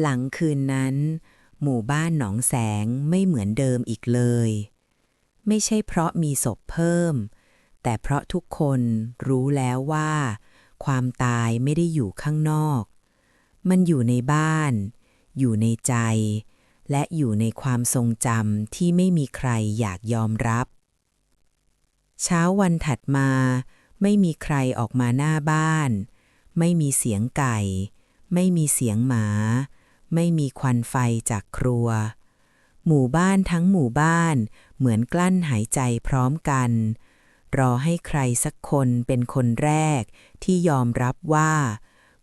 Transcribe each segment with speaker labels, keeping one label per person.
Speaker 1: หลังคืนนั้น หมู่บ้านหนองแสงไม่เหมือนเดิมอีกเลย ไม่ใช่เพราะมีศพเพิ่ม แต่เพราะทุกคนรู้แล้วว่า ความตายไม่ได้อยู่ข้างนอก มันอยู่ในบ้าน อยู่ในใจ และอยู่ในความทรงจำที่ไม่มีใครอยากยอมรับ เช้าวันถัดมา ไม่มีใครออกมาหน้าบ้าน ไม่มีเสียงไก่ไม่มีเสียงหมา ไม่มีควันไฟจากครัว หมู่บ้านทั้งหมู่บ้านเหมือนกลั้นหายใจพร้อมกัน รอให้ใครสักคนเป็นคนแรกที่ยอมรับว่า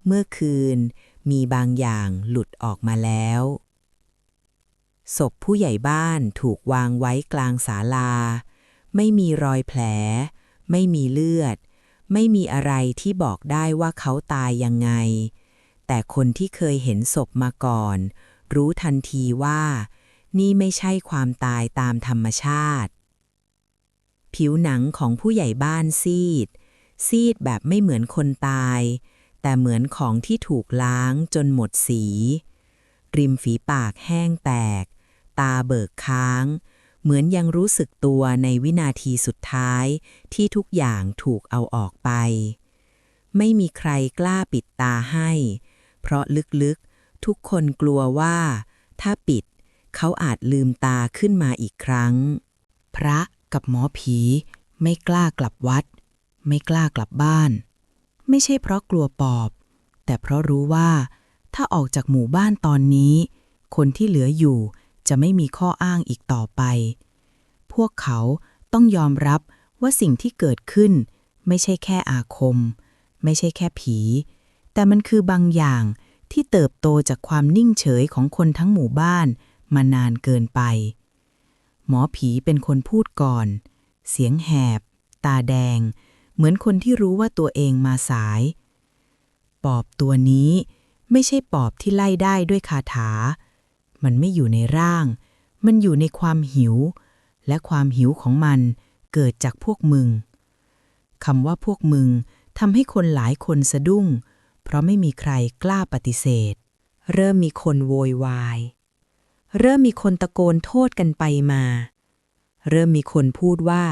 Speaker 1: เมื่อคืนมีบางอย่างหลุดออกมาแล้วศพผู้ใหญ่บ้านถูกวางไว้กลางศาลา ไม่มีรอยแผล ไม่มีเลือด ไม่มีอะไรที่บอกได้ว่าเขาตายยังไง แต่คนที่เคยเห็นศพมาก่อน รู้ทันทีว่า นี่ไม่ใช่ความตายตามธรรมชาติ ผิวหนังของผู้ใหญ่บ้านซีด ซีดแบบไม่เหมือนคนตาย แต่เหมือนของที่ถูกล้างจนหมดสี ริมฝีปากแห้งแตก ตาเบิกค้าง เหมือนยังรู้สึกตัวในวินาทีสุดท้ายที่ทุกอย่างถูกเอาออกไปไม่มีใครกล้าปิดตาให้ เพราะลึกๆ ทุกคนกลัวว่า ถ้าปิด เขาอาจลืมตาขึ้นมาอีกครั้ง
Speaker 2: พระกับหมอผี ไม่กล้ากลับวัด ไม่กล้ากลับบ้าน ไม่ใช่เพราะกลัวปอบ แต่เพราะรู้ว่า ถ้าออกจากหมู่บ้านตอนนี้ คนที่เหลืออยู่จะไม่มีข้ออ้างอีกต่อไป พวกเขาต้องยอมรับว่าสิ่งที่เกิดขึ้น ไม่ใช่แค่อาคม ไม่ใช่แค่ผี แต่มันคือบางอย่างที่เติบโตจากความนิ่งเฉยของคนทั้งหมู่บ้านมานานเกินไป หมอผีเป็นคนพูดก่อน เสียงแหบ ตาแดง เหมือนคนที่รู้ว่าตัวเองมาสาย ปอบตัวนี้ไม่ใช่ปอบที่ไล่ได้ด้วยคาถา มันไม่อยู่ในร่าง มันอยู่ในความหิว และความหิวของมันเกิดจากพวกมึงคำว่าพวกมึงทำให้คนหลายคนสะดุ้ง เพราะไม่มีใครกล้าปฏิเสธ
Speaker 1: เริ่มมีคนโวยวาย เริ่มมีคนตะโกนโทษกันไปมา เริ่มมีคนพูดว่า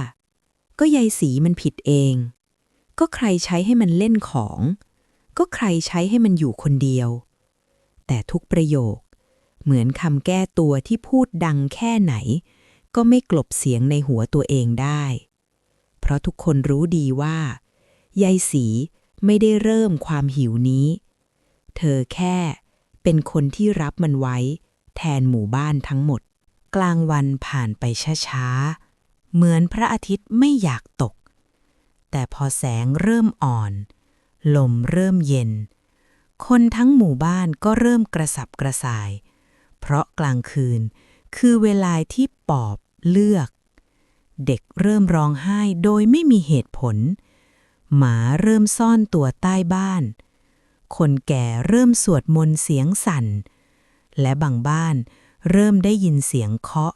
Speaker 1: ก็ยายสีมันผิดเอง ก็ใครใช้ให้มันเล่นของ ก็ใครใช้ให้มันอยู่คนเดียว แต่ทุกประโยค เหมือนคำแก้ตัวที่พูดดังแค่ไหน ก็ไม่กลบเสียงในหัวตัวเองได้ เพราะทุกคนรู้ดีว่ายายสี ไม่ได้เริ่มความหิวนี้ เธอแค่เป็นคนที่รับมันไว้ แทนหมู่บ้านทั้งหมด กลางวันผ่านไปช้าๆ เหมือนพระอาทิตย์ไม่อยากตก แต่พอแสงเริ่มอ่อน ลมเริ่มเย็น คนทั้งหมู่บ้านก็เริ่มกระสับกระส่าย เพราะกลางคืนคือเวลาที่ปอบเลือก เด็กเริ่มร้องไห้โดยไม่มีเหตุผล หมาเริ่มซ่อนตัวใต้บ้าน คนแก่เริ่มสวดมนต์เสียงสั่น และบางบ้านเริ่มได้ยินเสียงเคาะ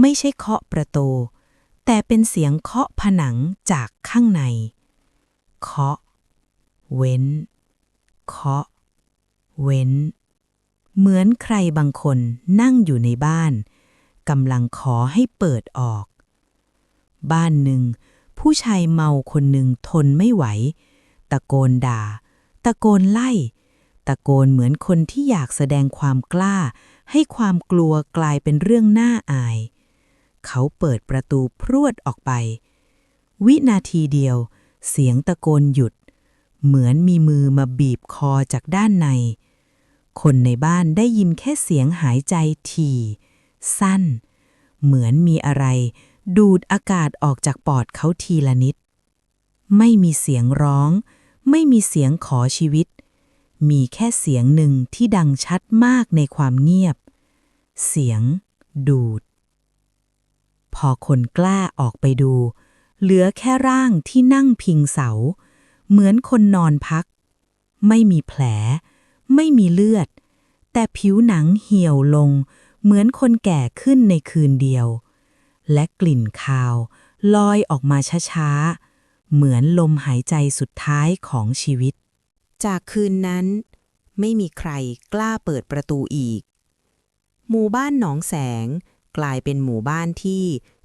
Speaker 1: ไม่ใช่เคาะประตู แต่เป็นเสียงเคาะผนังจากข้างใน เคาะ เว้น เคาะ เว้น เหมือนใครบางคนนั่งอยู่ในบ้านกำลังขอให้เปิดออก บ้านหนึ่ง ผู้ชายเมาคนหนึ่งทนไม่ไหว ตะโกนด่า ตะโกนไล่ ตะโกนเหมือนคนที่อยากแสดงความกล้า ให้ความกลัวกลายเป็นเรื่องน่าอาย เขาเปิดประตูพรวดออกไป วินาทีเดียว เสียงตะโกนหยุด เหมือนมีมือมาบีบคอจากด้านใน คนในบ้านได้ยินแค่เสียงหายใจถี่ สั้น เหมือนมีอะไร ดูดอากาศออกจากปอดเขาทีละนิด ไม่มีเสียงร้อง ไม่มีเสียงขอชีวิต มีแค่เสียงหนึ่งที่ดังชัดมากในความเงียบ เสียง ดูด พอคนกล้าออกไปดู เหลือแค่ร่างที่นั่งพิงเสา เหมือนคนนอนพัก ไม่มีแผล ไม่มีเลือด แต่ผิวหนังเหี่ยวลง เหมือนคนแก่ขึ้นในคืนเดียว และกลิ่นคาว ลอยออกมาช้าๆ เหมือนลมหายใจสุดท้ายของชีวิต จากคืนนั้น ไม่มีใครกล้าเปิดประตูอีก หมู่บ้านหนองแสงกลายเป็นหมู่บ้านที่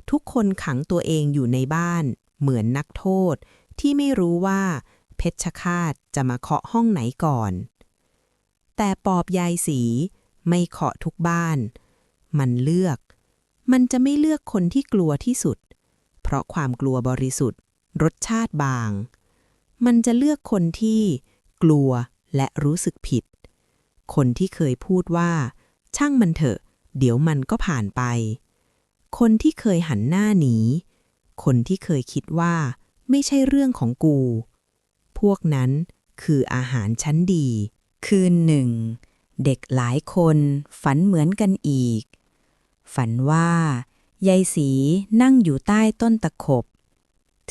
Speaker 1: ทุกคนขังตัวเองอยู่ในบ้าน เหมือนนักโทษที่ไม่รู้ว่าเพชฌฆาตจะมาเคาะห้องไหนก่อน แต่ปอบยายสีไม่เคาะทุกบ้าน มันเลือก มันจะไม่เลือกคนที่กลัวที่สุด เพราะความกลัวบริสุทธิ์ รสชาติบาง มันจะเลือกคนที่กลัวและรู้สึกผิด คนที่เคยพูดว่า ช่างมันเถอะ เดี๋ยวมันก็ผ่านไป คนที่เคยหันหน้าหนี คนที่เคยคิดว่า ไม่ใช่เรื่องของกู พวกนั้นคืออาหารชั้นดี คืนหนึ่ง เด็กหลายคนฝันเหมือนกันอีก ฝันว่ายายสีนั่งอยู่ใต้ต้นตะขบ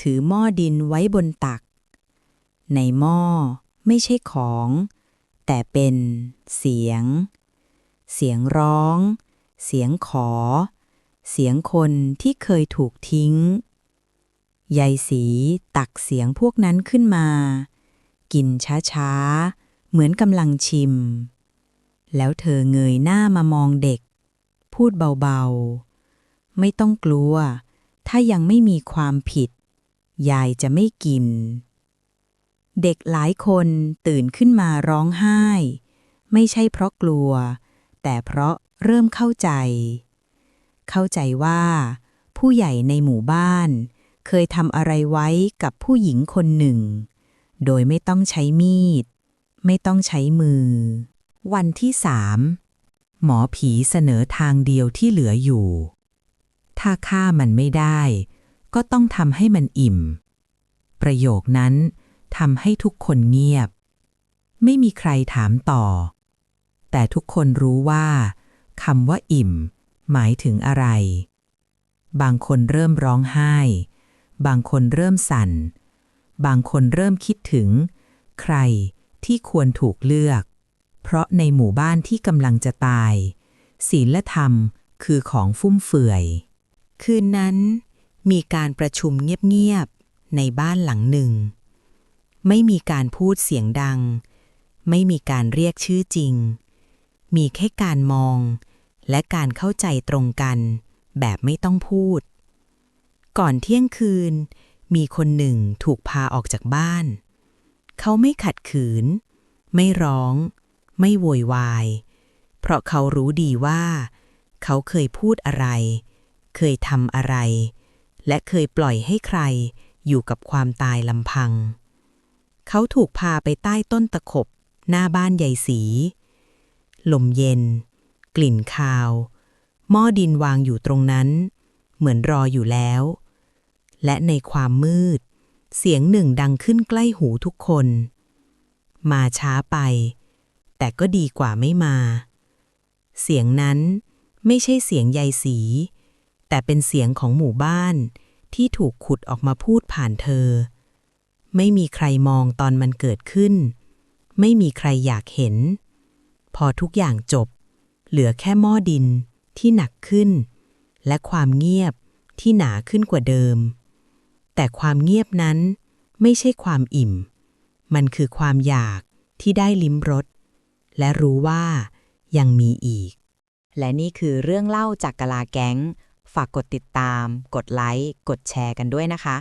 Speaker 1: ถือหม้อดินไว้บนตัก ในหม้อไม่ใช่ของ แต่เป็นเสียง เสียงร้อง เสียงขอ เสียงคนที่เคยถูกทิ้งยายสีตักเสียงพวกนั้นขึ้นมา กินช้าๆ เหมือนกำลังชิม แล้วเธอเงยหน้ามามองเด็ก พูดเบาๆ ไม่ต้องกลัว ถ้ายังไม่มีความผิด ยายจะไม่กิน เด็กหลายคนตื่นขึ้นมาร้องไห้ ไม่ใช่เพราะกลัว แต่เพราะเริ่มเข้าใจ เข้าใจว่า ผู้ใหญ่ในหมู่บ้าน เคยทำอะไรไว้กับผู้หญิงคนหนึ่ง โดยไม่ต้องใช้มีด ไม่ต้องใช้มือ วันที่สาม หมอผีเสนอทางเดียวที่เหลืออยู่ ถ้าฆ่ามันไม่ได้ ก็ต้องทำให้มันอิ่ม ประโยคนั้นทำให้ทุกคนเงียบ ไม่มีใครถามต่อ แต่ทุกคนรู้ว่าคำว่าอิ่ม หมายถึงอะไร บางคนเริ่มร้องไห้ บางคนเริ่มสั่น บางคนเริ่มคิดถึง ใครที่ควรถูกเลือก เพราะในหมู่บ้านที่กำลังจะตาย ศีลธรรมคือของฟุ่มเฟือย คืนนั้น มีการประชุมเงียบๆ ในบ้านหลังหนึ่ง ไม่มีการพูดเสียงดัง ไม่มีการเรียกชื่อจริง มีแค่การมอง และการเข้าใจตรงกัน แบบไม่ต้องพูด ก่อนเที่ยงคืน มีคนหนึ่งถูกพาออกจากบ้าน เขาไม่ขัดขืน ไม่ร้อง ไม่โวยวาย เพราะเขารู้ดีว่า เขาเคยพูดอะไร เคยทำอะไร และเคยปล่อยให้ใครอยู่กับความตายลำพัง เขาถูกพาไปใต้ต้นตะขบ หน้าบ้านใหญ่สี ลมเย็น กลิ่นคาว หม้อดินวางอยู่ตรงนั้น เหมือนรออยู่แล้ว และในความมืด เสียงหนึ่งดังขึ้นใกล้หูทุกคน มาช้าไป แต่ก็ดีกว่าไม่มา เสียงนั้นไม่ใช่เสียงยายสี แต่เป็นเสียงของหมู่บ้านที่ถูกขุดออกมาพูดผ่านเธอ ไม่มีใครมองตอนมันเกิดขึ้น ไม่มีใครอยากเห็น พอทุกอย่างจบ เหลือแค่หม้อดินที่หนักขึ้น และความเงียบที่หนาขึ้นกว่าเดิม แต่ความเงียบนั้นไม่ใช่ความอิ่ม มันคือความอยากที่ได้ลิ้มรส และรู้ว่ายังมีอีก และนี่คือเรื่องเล่าจากกะลาแก๊ง ฝากกดติดตาม กดไลค์ กดแชร์กันด้วยนะคะ